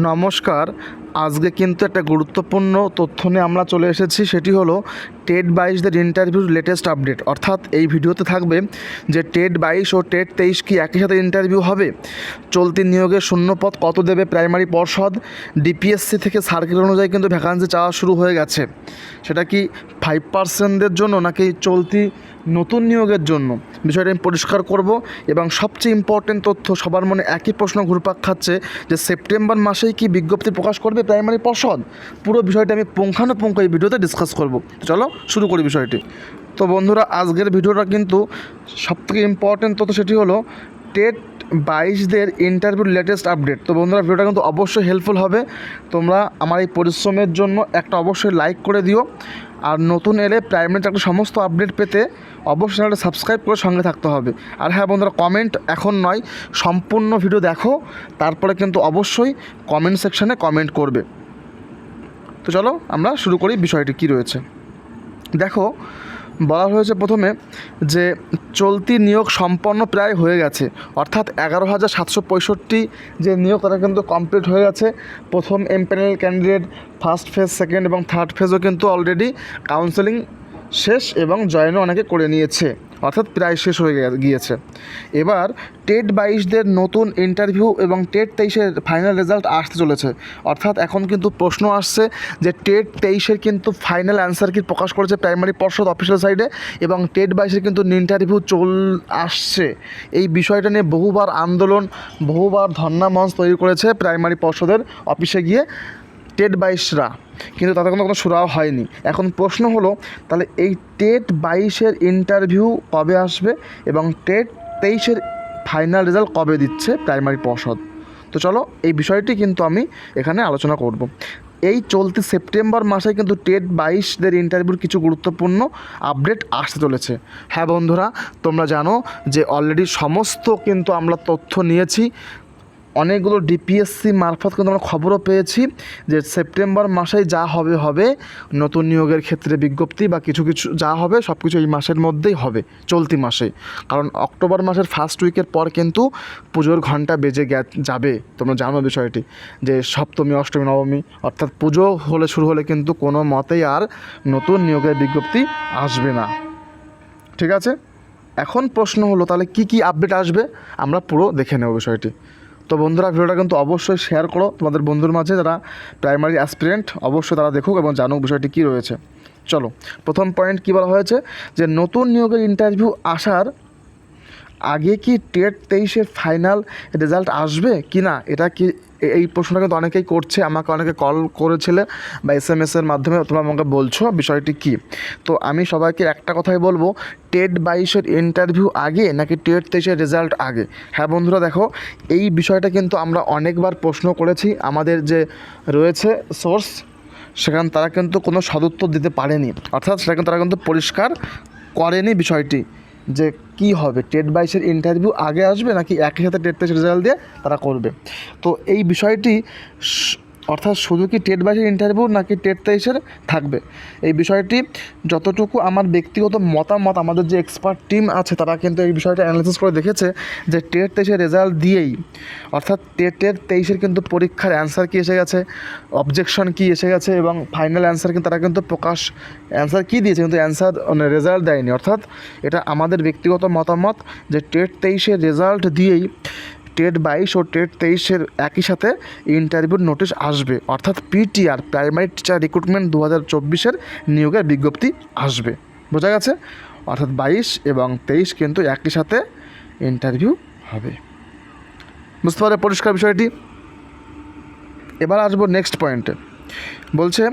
নমস্কার আজকে কিন্তু একটা গুরুত্বপূর্ণ তথ্য নিয়ে আমরা চলে এসেছি, সেটি হলো টেট বাইশদের ইন্টারভিউর লেটেস্ট আপডেট অর্থাৎ এই ভিডিওতে থাকবে যে টেট বাইশ ও টেট তেইশ কি একই সাথে ইন্টারভিউ হবে? চলতি নিয়োগের শূন্যপদ কত দেবে প্রাইমারি পর্ষদ? ডিপিএসসি থেকে সার্কেল অনুযায়ী কিন্তু ভ্যাকান্সি চাওয়া শুরু হয়ে গেছে। সেটা কি ফাইভ পার্সেন্টদের জন্য নাকি চলতি নতুন নিয়োগের জন্য? বিষয়টা আমি পরিষ্কার করব এবং সবচেয়ে ইম্পর্টেন্ট তথ্য সবার মনে একই প্রশ্ন ঘুরপাক খাচ্ছে যে সেপ্টেম্বর মাসেই কি বিজ্ঞপ্তি প্রকাশ করবে? প্রাইমারি পর্ষদ। পুরো বিষয়টা আমি পুঙ্খানুপুঙ্খ এই ভিডিওতে ডিসকাস করব। চলো, শুরু করি বিষয়টি। তো বন্ধুরা, আজকের ভিডিওটা কিন্তু সবথেকে ইম্পর্টেন্ট তথ্য সেটি হলো, টেট বাইশদের ইন্টারভিউ লেটেস্ট আপডেট তো বন্ধুরা, ভিডিওটা কিন্তু অবশ্যই হেল্পফুল হবে। তোমরা আমার এই পরিশ্রমের জন্য একটা অবশ্যই লাইক করে দিও। আর নতুন এলে প্রাইমারি চাকরির সমস্ত আপডেট পেতে অবশ্যই চ্যানেলটা সাবস্ক্রাইব করে সঙ্গে থাকতে হবে। আর হ্যাঁ বন্ধুরা কমেন্ট এখন নয়, সম্পূর্ণ ভিডিও দেখো, তারপরে কিন্তু অবশ্যই কমেন্ট সেকশানে কমেন্ট করবে। তো চলো আমরা শুরু করি বিষয়টি কী রয়েছে। দেখো, বলা হয়েছে প্রথমে যে চলতি নিয়োগ সম্পন্ন প্রায় হয়ে গেছে। অর্থাৎ এগারো হাজার সাতশো পঁয়ষট্টি যে নিয়োগ তারা কিন্তু কমপ্লিট হয়ে গেছে। প্রথম empanel candidate first phase second এবং থার্ড ফেজও কিন্তু অলরেডি কাউন্সেলিং শেষ এবং জয়েনও অনেকে করে নিয়েছে, অর্থাৎ প্রায় শেষ হয়ে গিয়েছে। এবার টেট বাইশদের নতুন ইন্টারভিউ এবং টেট তেইশের ফাইনাল রেজাল্ট আসতে চলেছে। অর্থাৎ এখন কিন্তু প্রশ্ন আসছে যে টেট তেইশের কিন্তু ফাইনাল অ্যান্সার কি প্রকাশ করেছে প্রাইমারি পর্ষদ অফিসিয়াল সাইডে এবং টেট বাইশের কিন্তু ইন্টারভিউ চল আসছে। এই বিষয়টা নিয়ে বহুবার আন্দোলন, বহুবার ধর্ণা মঞ্চ তৈরি করেছে প্রাইমারি পর্ষদের অফিসে গিয়ে। টেট বাইশরা কিন্তু তাতে কোনো কোনো সুরাও হয়নি। এখন প্রশ্ন হলো, তাহলে এই টেট বাইশের ইন্টারভিউ কবে আসবে এবং টেট তেইশের ফাইনাল রেজাল্ট কবে দিচ্ছে প্রাইমারি পর্ষদ? তো চলো, এই বিষয়টি কিন্তু আমি এখানে আলোচনা করব। এই চলতি সেপ্টেম্বর মাসে কিন্তু টেট বাইশদের ইন্টারভিউর কিছু গুরুত্বপূর্ণ আপডেট আসতে চলেছে। হ্যাঁ বন্ধুরা, তোমরা জানো যে অলরেডি সমস্ত কিন্তু আমরা তথ্য নিয়েছি। অনেকগুলো ডিপিএসসি মারফত কিন্তু আমরা খবরও পেয়েছি যে সেপ্টেম্বর মাসেই যা হবে হবে। নতুন নিয়োগের ক্ষেত্রে বিজ্ঞপ্তি বা কিছু কিছু যা হবে সব কিছু এই মাসের মধ্যেই হবে, চলতি মাসে কারণ অক্টোবর মাসের ফার্স্ট উইকের পর কিন্তু পুজোর ঘণ্টা বেজে যাবে। তোমরা জানো বিষয়টি যে সপ্তমী, অষ্টমী, নবমী অর্থাৎ পুজো হলে, শুরু হলে কিন্তু কোনো মতেই আর নতুন নিয়োগের বিজ্ঞপ্তি আসবে না। ঠিক আছে? এখন প্রশ্ন হলো, তাহলে কি কি আপডেট আসবে? আমরা পুরো দেখে নেব বিষয়টি। তো বন্ধুরা, ভিডিওটা কিন্তু অবশ্যই শেয়ার করো। তোমাদের বন্ধুর মাঝে যারা প্রাইমারি অ্যাসপিরেন্ট অবশ্যই তারা দেখুক এবং জানুক বিষয়টি কী রয়েছে। চলো, প্রথম পয়েন্ট কী বলা হয়েছে? যে নতুন নিয়োগের ইন্টারভিউ আসার আগে কি টেট তেইশের ফাইনাল রেজাল্ট আসবে? কি না? এটা কি এই প্রশ্নটা কিন্তু অনেকেই করছে, আমাকে অনেকে কল করেছিলে বা এস এম এসের মাধ্যমে, তোমরা আমাকে বলছো বিষয়টি কি? তো আমি সবাইকে একটা কথাই বলব, টেট বাইশের ইন্টারভিউ আগে নাকি টেট তেইশের রেজাল্ট আগে? হ্যাঁ বন্ধুরা, দেখো, এই বিষয়টা কিন্তু আমরা অনেকবার প্রশ্ন করেছি, আমাদের যে রয়েছে সোর্স সেখানে তারা কিন্তু কোনো সদুত্তর দিতে পারেনি। অর্থাৎ সেটা কিন্তু তারা কিন্তু পরিষ্কার করেনি বিষয়টি। যে কি হবে? টেট বাইশের ইন্টারভিউ আগে আসবে নাকি একই সাথে টেট তেইশের রেজাল্ট দিয়ে তারা করবে? তো এই বিষয়টি অর্থাৎ শুধু কি টেট বাইশের ইন্টারভিউ নাকি টেট তেইশের থাকবে? এই বিষয়টি যতটুকু আমার ব্যক্তিগত মতামত, আমাদের যে এক্সপার্ট টিম আছে, তারা কিন্তু এই বিষয়টা অ্যানালিসিস করে দেখেছে যে টেট তেইশের রেজাল্ট দিয়েই, অর্থাৎ টেটের তেইশের কিন্তু পরীক্ষার অ্যান্সার কি এসে গেছে অবজেকশন কি এসে গেছে এবং ফাইনাল অ্যান্সার কিন্তু তারা কিন্তু প্রকাশ অ্যান্সার কী দিয়েছে কিন্তু অ্যান্সার মানে রেজাল্ট দেয়নি। অর্থাৎ এটা আমাদের ব্যক্তিগত মতামত যে টেট তেইশের রেজাল্ট দিয়েই টেট বাইশ ও টেট তেইশের একই সাথে ইন্টারভিউর নোটিশ আসবে। অর্থাৎ পিটিআর, প্রাইমারি টিচার রিক্রুটমেন্ট দু হাজার চব্বিশের নিয়োগের বিজ্ঞপ্তি আসবে। বোঝা গেছে? অর্থাৎ বাইশ এবং তেইশ কিন্তু একই সাথে ইন্টারভিউ হবে। বুঝতে পারে পরিষ্কার বিষয়টি? এবার আসব নেক্সট পয়েন্টে বলছে,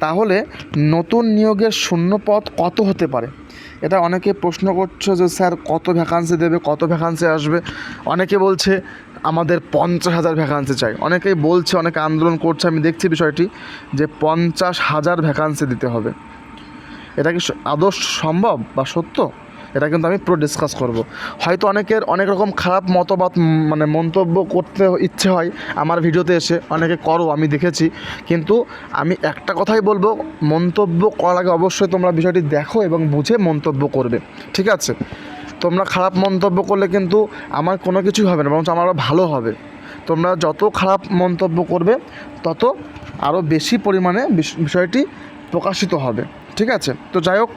তাহলে নতুন নিয়োগের শূন্য পথ কত হতে পারে? এটা অনেকে প্রশ্ন করছ যে, স্যার, কত ভ্যাকান্সি দেবে? কত ভ্যাকান্সি আসবে? অনেকে বলছে, আমাদের পঞ্চাশ হাজার ভ্যাকান্সি চাই। অনেকেই বলছে, অনেকে আন্দোলন করছে। আমি দেখছি বিষয়টি যে, পঞ্চাশ হাজার ভ্যাকান্সি দিতে হবে। এটা কি আদর্শ সম্ভব বা সত্য? এটা কিন্তু আমি পুরো ডিসকাস করব। হয়তো অনেকের অনেক রকম খারাপ মতবাদ মানে মন্তব্য করতে ইচ্ছে হয় আমার ভিডিওতে এসে, অনেকে করো, আমি দেখেছি। কিন্তু আমি একটা কথাই বলব, মন্তব্য করার আগে অবশ্যই তোমরা বিষয়টি দেখো এবং বুঝে মন্তব্য করবে, ঠিক আছে? তোমরা খারাপ মন্তব্য করলে কিন্তু আমার কোনো কিছুই হবে না, বরঞ্চ আমার আরও ভালো হবে। তোমরা যত খারাপ মন্তব্য করবে, তত আরও বেশি পরিমাণে বিষ- বিষয়টি প্রকাশিত হবে, ঠিক আছে? তো যাই হোক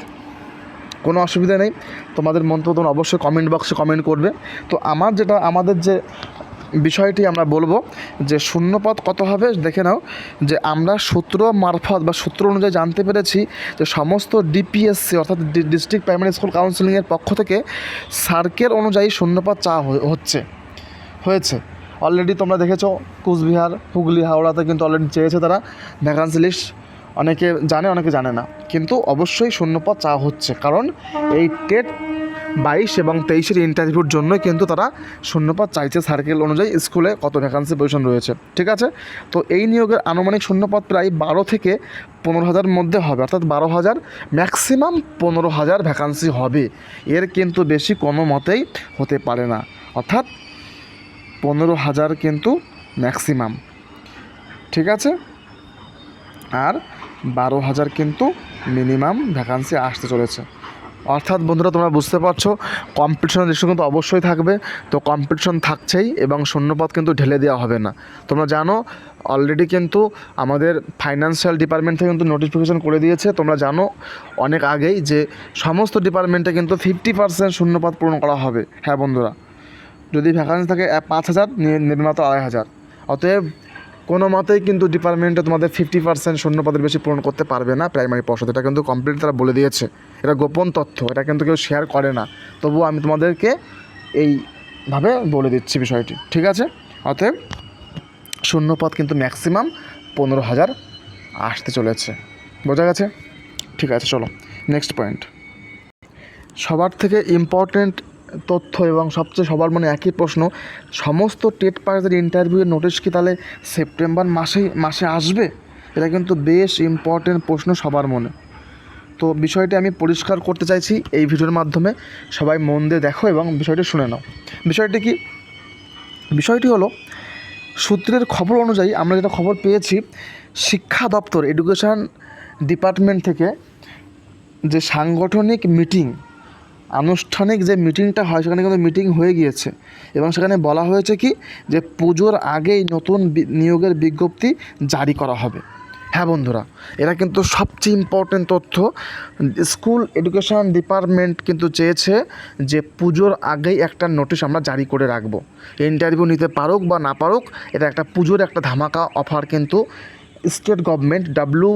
কোনো অসুবিধা নেই। তোমাদের মন্তব্য তোমরা অবশ্যই কমেন্ট বক্সে কমেন্ট করবে। তো আমার যেটা, আমাদের যে বিষয়টি আমরা বলব, যে শূন্যপদ কত হবে, দেখে নাও, যে আমরা সূত্র মারফত বা সূত্র অনুযায়ী জানতে পেরেছি যে সমস্ত ডিপিএসসি অর্থাৎ ডিস্ট্রিক্ট প্রাইমারি স্কুল কাউন্সিলিংয়ের পক্ষ থেকে সার্কেল অনুযায়ী শূন্যপদ চা হচ্ছে, হয়েছে। অলরেডি তোমরা দেখেছ, কুচবিহার, হুগলি, হাওড়াতে কিন্তু অলরেডি চেয়েছে তারা ভ্যাকান্সি লিস্ট অনেকে জানে অনেকে জানে না। কিন্তু অবশ্যই শূন্যপদ চাওয়া হচ্ছে। কারণ এই টেট বাইশ এবং তেইশের ইন্টারভিউর জন্য কিন্তু তারা শূন্যপদ চাইছে সার্কেল অনুযায়ী স্কুলে কত ভ্যাকান্সি পজিশন রয়েছে। ঠিক আছে? তো এই নিয়োগের আনুমানিক শূন্যপদ প্রায় বারো থেকে পনেরো হাজার মধ্যে হবে। অর্থাৎ বারো হাজার ম্যাক্সিমাম পনেরো হাজার ভ্যাকান্সি হবে। এর কিন্তু বেশি কোনো মতেই হতে পারে না। অর্থাৎ পনেরো হাজার কিন্তু ম্যাক্সিমাম ঠিক আছে? আর বারো হাজার কিন্তু মিনিমাম ভ্যাকান্সি আসতে চলেছে। অর্থাৎ বন্ধুরা, তোমরা বুঝতে পারছ কম্পিটিশনের দৃশ্য কিন্তু অবশ্যই থাকবে। তো কম্পিটিশন থাকছেই এবং শূন্যপদ কিন্তু ঢেলে দেওয়া হবে না। তোমরা জানো অলরেডি কিন্তু আমাদের ফাইন্যান্সিয়াল ডিপার্টমেন্ট থেকে কিন্তু নোটিফিকেশন করে দিয়েছে। তোমরা জানো, অনেক আগেই যে সমস্ত ডিপার্টমেন্টে কিন্তু ফিফটি পার্সেন্ট শূন্যপদ পূরণ করা হবে। হ্যাঁ বন্ধুরা, যদি ভ্যাকান্সি থাকে পাঁচ হাজার মাত্র আড়াই হাজার। অতএব কোনো মতেই কিন্তু ডিপার্টমেন্টে তোমাদের ফিফটি পার্সেন্ট শূন্যপদের বেশি পূরণ করতে পারবে না প্রাইমারি পর্ষদ এটা কিন্তু কমপ্লিট তারা বলে দিয়েছে। এটা গোপন তথ্য, এটা কিন্তু কেউ শেয়ার করে না। তবুও আমি তোমাদেরকে এইভাবে বলে দিচ্ছি বিষয়টি, ঠিক আছে? অতএব শূন্যপদ কিন্তু ম্যাক্সিমাম পনেরো হাজার আসতে চলেছে। বোঝা গেছে? ঠিক আছে, চলো নেক্সট পয়েন্ট সবার থেকে ইম্পর্ট্যান্ট তথ্য এবং সবচেয়ে সবার মনে একই প্রশ্ন, সমস্ত টেট পাসের ইন্টারভিউয়ের নোটিশ কি তাহলে সেপ্টেম্বর মাসেই, মাসে আসবে? এটা কিন্তু বেশ ইম্পর্ট্যান্ট প্রশ্ন সবার মনে। তো বিষয়টি আমি পরিষ্কার করতে চাইছি এই ভিডিওর মাধ্যমে। সবাই মন দিয়ে দেখো এবং বিষয়টি শুনে নাও। বিষয়টি কি? বিষয়টি হলো, সূত্রের খবর অনুযায়ী আমরা যেটা খবর পেয়েছি, শিক্ষা দপ্তর এডুকেশান ডিপার্টমেন্ট থেকে যে সাংগঠনিক মিটিং আনুষ্ঠানিক যে মিটিংটা হয়, সেখানে কিন্তু মিটিং হয়ে গিয়েছে। এবং সেখানে বলা হয়েছে কি, যে পুজোর আগেই নতুন নিয়োগের বিজ্ঞপ্তি জারি করা হবে। হ্যাঁ বন্ধুরা, এরা কিন্তু সবচেয়ে ইম্পর্টেন্ট তথ্য, স্কুল এডুকেশন ডিপার্টমেন্ট কিন্তু চেয়েছে যে পুজোর আগেই একটা নোটিশ আমরা জারি করে রাখব। ইন্টারভিউ নিতে পারুক বা না পারুক, এটা একটা পুজোর একটা ধামাকা অফার কিন্তু state government W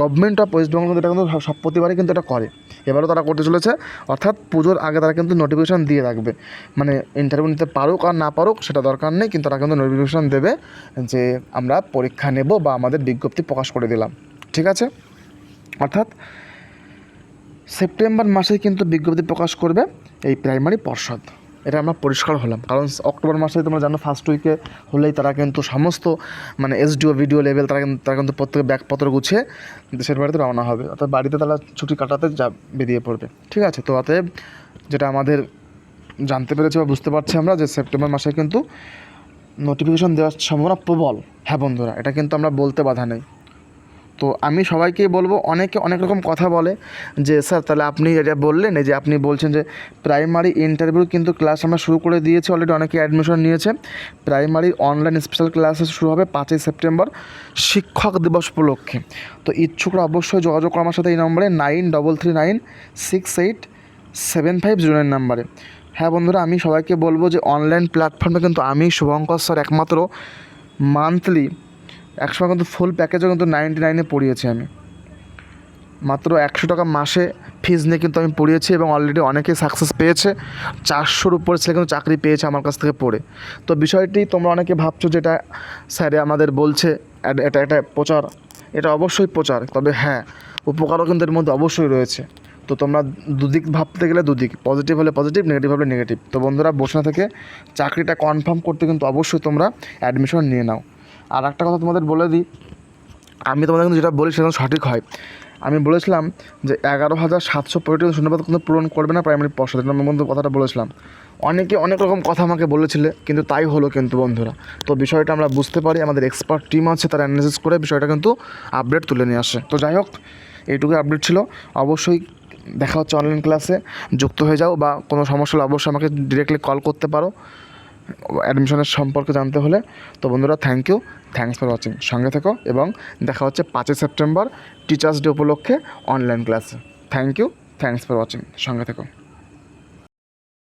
government of West Bengal এটা কিন্তু সব প্রতিবারই কিন্তু এটা করে। এবারও তারা করতে চলেছে। অর্থাৎ পুজোর আগে তারা কিন্তু নোটিফিকেশান দিয়ে রাখবে। মানে ইন্টারভিউ নিতে পারুক আর না পারুক সেটা দরকার নেই, কিন্তু তারা কিন্তু নোটিফিকেশান দেবে যে আমরা পরীক্ষা নেব বা আমাদের বিজ্ঞপ্তি প্রকাশ করে দিলাম। ঠিক আছে? অর্থাৎ সেপ্টেম্বর মাসে কিন্তু বিজ্ঞপ্তি প্রকাশ করবে এই প্রাইমারি পর্ষদ। এটা আমরা পরিষ্কার হলাম। কারণ অক্টোবর মাসে তোমরা জানো ফার্স্ট উইকে হলেই তারা কিন্তু সমস্ত মানে এসডিও ভিডিও লেভেল তারা কিন্তু তারা কিন্তু প্রত্যেকে ব্যাগপত্র গুছিয়ে দেশের বাড়িতে রওনা হবে। অর্থাৎ বাড়িতে তারা ছুটি কাটাতে যা বেরিয়ে পড়বে। ঠিক আছে? তো অতএব যেটা আমাদের জানতে পেরেছি বা বুঝতে পারছি আমরা যে সেপ্টেম্বর মাসে কিন্তু নোটিফিকেশন দেওয়ার সম্ভাবনা প্রবল। হ্যাঁ বন্ধুরা, এটা কিন্তু আমরা বলতে বাধা নেই। তো আমি সবাইকেই বলব, অনেকে অনেক রকম কথা বলে যে, স্যার, তাহলে আপনি এটা বললেন, এই যে আপনি বলছেন যে প্রাইমারি ইন্টারভিউ কিন্তু ক্লাস আমরা শুরু করে দিয়েছি অলরেডি অনেকে অ্যাডমিশন নিয়েছে। প্রাইমারি অনলাইন স্পেশাল ক্লাসেস শুরু হবে পাঁচই সেপ্টেম্বর শিক্ষক দিবস উপলক্ষে। তো ইচ্ছুকরা অবশ্যই যোগাযোগ করো আমার সাথে এই নম্বরে nine double three nine six eight seven five zero nine নাম্বারে। হ্যাঁ বন্ধুরা, আমি সবাইকে বলব যে অনলাইন প্ল্যাটফর্মে কিন্তু আমি, শুভঙ্কর স্যার একমাত্র মান্থলি একসময় কিন্তু ফুল প্যাকেজও কিন্তু নাইনটি নাইনে পড়িয়েছি আমি। মাত্র একশো টাকা মাসে ফিজ নিয়ে কিন্তু আমি পড়িয়েছি এবং অলরেডি অনেকেই সাকসেস পেয়েছে। চারশোর উপরে ছেলে কিন্তু চাকরি পেয়েছে আমার কাছ থেকে পড়ে। তো বিষয়টি তোমরা অনেকে ভাবছ যেটা স্যারে আমাদের বলছে এটা এটা প্রচার, এটা অবশ্যই প্রচার, তবে হ্যাঁ উপকারও কিন্তু এর মধ্যে অবশ্যই রয়েছে। তো তোমরা দুদিক ভাবতে গেলে দুদিক পজিটিভ হলে পজিটিভ নেগেটিভ হলে নেগেটিভ তো বন্ধুরা, বসে থেকে চাকরিটা কনফার্ম করতে কিন্তু অবশ্যই তোমরা অ্যাডমিশন নিয়ে নাও। আর একটা কথা তোমাদের বলে দিই, আমি তোমাদের কিন্তু যেটা বলি সেটা সঠিক হয়। আমি বলেছিলাম যে এগারো হাজার সাতশো পঁয়ত্রিশ শূন্যপদ কিন্তু পূরণ করবে না প্রাইমারি পর্ষদ। এটা আমি বন্ধু কথাটা বলেছিলাম। অনেকে অনেক রকম কথা আমাকে বলেছিলে, কিন্তু তাই হলো কিন্তু বন্ধুরা। তো বিষয়টা আমরা বুঝতে পারি, আমাদের এক্সপার্ট টিম আছে, তারা অ্যানালিসিস করে বিষয়টা কিন্তু আপডেট তুলে নিয়ে আসে। তো যাই হোক, এইটুকুই আপডেট ছিল। অবশ্যই দেখা হচ্ছে অনলাইন ক্লাসে যুক্ত হয়ে যাও বা কোনো সমস্যা হলে অবশ্যই আমাকে ডিরেক্টলি কল করতে পারো। অ্যাডমিশনের সম্পর্কে জানতে হলে। তো বন্ধুরা thank you thanks for watching সঙ্গে থেকো এবং দেখা হচ্ছে পাঁচই সেপ্টেম্বর টিচার্স ডে উপলক্ষে অনলাইন ক্লাসে thank you thanks for watching সঙ্গে থেকো।